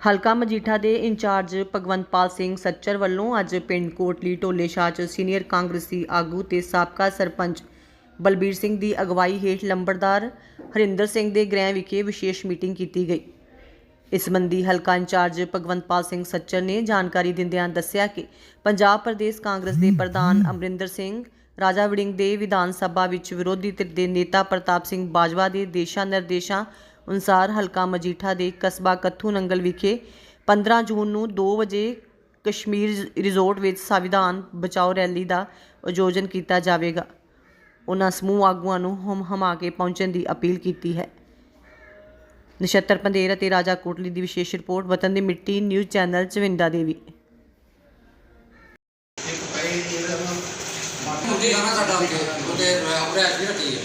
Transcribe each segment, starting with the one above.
ਹਲਕਾ ਮਜੀਠਾ ਦੇ ਇੰਚਾਰਜ ਭਗਵੰਤਪਾਲ ਸਿੰਘ ਸੱਚਰ ਵੱਲੋਂ ਅੱਜ ਪਿੰਡ ਕੋਟਲੀ ਢੋਲੇ ਸ਼ਾਹ 'ਚ ਸੀਨੀਅਰ ਕਾਂਗਰਸੀ ਆਗੂ ਤੇ ਸਾਬਕਾ ਸਰਪੰਚ ਬਲਬੀਰ ਸਿੰਘ ਦੀ ਅਗਵਾਈ ਹੇਠ ਲੰਬੜਦਾਰ ਹਰਿੰਦਰ ਸਿੰਘ ਦੇ ਗ੍ਰਹਿ ਵਿਖੇ ਵਿਸ਼ੇਸ਼ ਮੀਟਿੰਗ ਕੀਤੀ ਗਈ। ਇਸ ਸੰਬੰਧੀ ਹਲਕਾ ਇੰਚਾਰਜ ਭਗਵੰਤਪਾਲ ਸਿੰਘ ਸੱਚਰ ਨੇ ਜਾਣਕਾਰੀ ਦਿੰਦਿਆਂ ਦੱਸਿਆ ਕਿ ਪੰਜਾਬ ਪ੍ਰਦੇਸ਼ ਕਾਂਗਰਸ ਦੇ ਪ੍ਰਧਾਨ ਅਮਰਿੰਦਰ ਸਿੰਘ, ਰਾਜਾ ਵੜਿੰਗ ਦੇ ਵਿਧਾਨ ਸਭਾ ਵਿੱਚ ਵਿਰੋਧੀ ਧਿਰ ਦੇ ਨੇਤਾ ਪ੍ਰਤਾਪ ਸਿੰਘ ਬਾਜਵਾ ਦੇ ਦੇਸ਼ਾ ਨਿਰਦੇਸ਼ਾਂ ਅਨੁਸਾਰ ਹਲਕਾ ਮਜੀਠਾ ਦੇ ਕਸਬਾ ਕੱਥੂ ਨੰਗਲ ਵਿਖੇ 15 ਜੂਨ ਨੂੰ 2 ਵਜੇ ਕਸ਼ਮੀਰ ਰਿਜ਼ੋਰਟ ਵਿੱਚ ਸੰਵਿਧਾਨ ਬਚਾਓ ਰੈਲੀ ਦਾ ਆਯੋਜਨ ਕੀਤਾ ਜਾਵੇਗਾ ਉਹਨਾਂ ਸਮੂਹ ਆਗੂਆਂ ਨੂੰ ਹਮ ਹਮਾ ਕੇ ਪਹੁੰਚਣ ਦੀ ਅਪੀਲ ਕੀਤੀ ਹੈ ਨਛੱਤਰ ਪੰਦੇਰ ਅਤੇ ਰਾਜਾ ਕੋਟਲੀ ਦੀ ਵਿਸ਼ੇਸ਼ ਰਿਪੋਰਟ ਵਤਨ ਦੀ ਮਿੱਟੀ ਨਿਊਜ਼ ਚੈਨਲ ਚਵਿੰਦਾ ਦੇਵੀ ਸਾਡਾ ਉੱਤੇ ਉਹਦੇ ਆਪਣੇ ਅੱਜ ਵੀ ਰੱਖੀ ਹੈ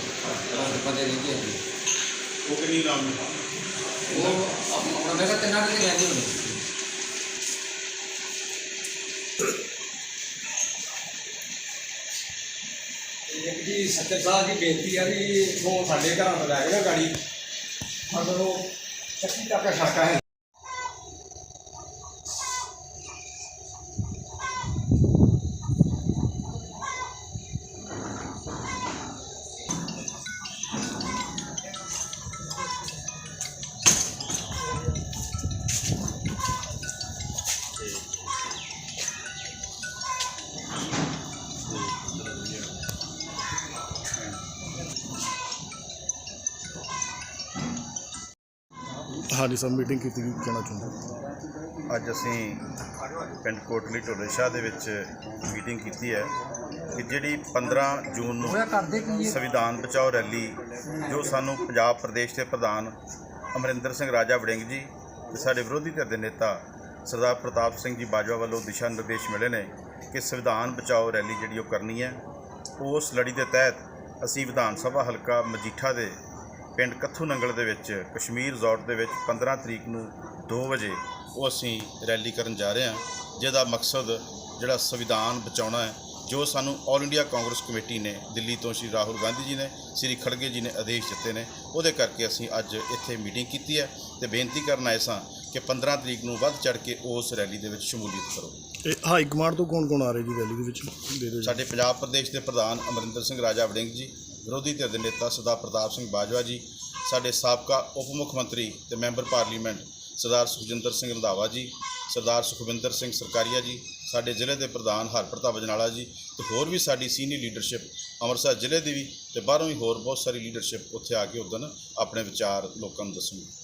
ਬੰਦੇ ਦੀ ਜੀ ਉਹ ਕਿੰਨੀ ਨਾਮ ਨੇ? ਉਹ ਆਪਣਾ ਕਿਹਾ ਤਿੰਨਾਂ ਦੇ ਰਹਿੰਦੇ ਹੁੰਦੇ ਇੱਕ ਜੀ ਸੱਚਰ ਸਾਹਿਬ ਦੀ ਬੇਨਤੀ ਆ ਵੀ ਉਹ ਸਾਡੇ ਘਰਾਂ ਤੋਂ ਲੈ ਕੇ ਨਾ ਗਾੜੀ। ਮਤਲਬ ਉਹ ਚੱਕੀ ਤੱਕ ਸੜਕਾਂ ਹੈ ਹਾਂਜੀ ਸਰ ਮੀਟਿੰਗ ਕੀਤੀ ਕੀ ਕਹਿਣਾ ਚਾਹੁੰਦੇ ਅੱਜ ਅਸੀਂ ਪਿੰਡ ਕੋਟਲੀ ਢੋਲੇ ਸ਼ਾਹ ਦੇ ਵਿੱਚ ਮੀਟਿੰਗ ਕੀਤੀ ਹੈ ਕਿ ਜਿਹੜੀ 15 ਜੂਨ ਨੂੰ ਸੰਵਿਧਾਨ ਬਚਾਓ ਰੈਲੀ ਜੋ ਸਾਨੂੰ ਪੰਜਾਬ ਪ੍ਰਦੇਸ਼ ਦੇ ਪ੍ਰਧਾਨ ਅਮਰਿੰਦਰ ਸਿੰਘ ਰਾਜਾ ਵੜਿੰਗ ਜੀ ਤੇ ਸਾਡੇ ਵਿਰੋਧੀ ਧਿਰ ਦੇ ਨੇਤਾ ਸਰਦਾਰ ਪ੍ਰਤਾਪ ਸਿੰਘ ਜੀ ਬਾਜਵਾ ਵੱਲੋਂ ਦਿਸ਼ਾ ਨਿਰਦੇਸ਼ ਮਿਲੇ ਨੇ ਕਿ ਸੰਵਿਧਾਨ ਬਚਾਓ ਰੈਲੀ ਜਿਹੜੀ ਉਹ ਕਰਨੀ ਹੈ ਉਸ ਲੜੀ ਦੇ ਤਹਿਤ ਅਸੀਂ ਵਿਧਾਨ ਸਭਾ ਹਲਕਾ ਮਜੀਠਾ ਦੇ ਪਿੰਡ ਕੱਥੂ ਨੰਗਲ ਦੇ ਵਿੱਚ ਕਸ਼ਮੀਰ ਰਿਜ਼ੋਰਟ ਦੇ ਵਿੱਚ 15 ਤਰੀਕ ਨੂੰ 2 ਵਜੇ ਉਹ ਅਸੀਂ ਰੈਲੀ ਕਰਨ ਜਾ ਰਹੇ ਹਾਂ ਜਿਹਦਾ ਮਕਸਦ ਜਿਹੜਾ ਸੰਵਿਧਾਨ ਬਚਾਉਣਾ ਹੈ ਜੋ ਸਾਨੂੰ ਆਲ ਇੰਡੀਆ ਕਾਂਗਰਸ ਕਮੇਟੀ ਨੇ ਦਿੱਲੀ ਤੋਂ ਸ਼੍ਰੀ ਰਾਹੁਲ ਗਾਂਧੀ ਜੀ ਨੇ ਸ਼੍ਰੀ ਖੜਗੇ ਜੀ ਨੇ ਆਦੇਸ਼ ਦਿੱਤੇ ਨੇ ਉਹਦੇ ਕਰਕੇ ਅਸੀਂ ਅੱਜ ਇੱਥੇ ਮੀਟਿੰਗ ਕੀਤੀ ਹੈ ਤੇ ਬੇਨਤੀ ਕਰਨ ਆਏ ਸਾਂ ਕਿ 15 ਤਰੀਕ ਨੂੰ ਵੱਧ ਚੜ ਕੇ ਉਸ ਰੈਲੀ ਦੇ ਵਿੱਚ ਸ਼ਮੂਲੀਅਤ ਕਰੋ। ਇਹ ਹਾਈ ਕਮਾਂਡ ਤੋਂ ਕੌਣ ਕੌਣ ਆ ਰਹੇ ਜੀ ਰੈਲੀ ਦੇ ਵਿੱਚ? ਸਾਡੇ ਪੰਜਾਬ ਪ੍ਰਦੇਸ਼ ਦੇ ਪ੍ਰਧਾਨ ਅਮਰਿੰਦਰ ਸਿੰਘ ਰਾਜਾ ਵੜਿੰਗ ਜੀ ਵਿਰੋਧੀ ਧਿਰ ਦੇ ਨੇਤਾ ਸਰਦਾਰ ਪ੍ਰਤਾਪ ਸਿੰਘ ਬਾਜਵਾ ਜੀ, ਸਾਡੇ ਸਾਬਕਾ ਉਪ ਮੁੱਖ ਮੰਤਰੀ ਤੇ ਮੈਂਬਰ ਪਾਰਲੀਮੈਂਟ ਸਰਦਾਰ ਸੁਖਜਿੰਦਰ ਸਿੰਘ ਰੰਧਾਵਾ ਜੀ, ਸਰਦਾਰ ਸੁਖਵਿੰਦਰ ਸਿੰਘ ਸਰਕਾਰੀਆ ਜੀ, ਸਾਡੇ ਜ਼ਿਲ੍ਹੇ ਦੇ ਪ੍ਰਧਾਨ ਹਰਪ੍ਰਤਾਪ ਬਜਨਾਲਾ ਜੀ ਤੇ ਹੋਰ ਵੀ ਸਾਡੀ ਸੀਨੀਅਰ ਲੀਡਰਸ਼ਿਪ ਅੰਮ੍ਰਿਤਸਰ ਜ਼ਿਲ੍ਹੇ ਦੀ ਵੀ ਤੇ ਬਾਹਰੋਂ ਵੀ ਹੋਰ ਬਹੁਤ ਸਾਰੀ ਲੀਡਰਸ਼ਿਪ ਉੱਥੇ ਆ ਕੇ ਉਦੋਂ ਆਪਣੇ ਵਿਚਾਰ ਲੋਕਾਂ ਨੂੰ ਦੱਸਣਗੇ।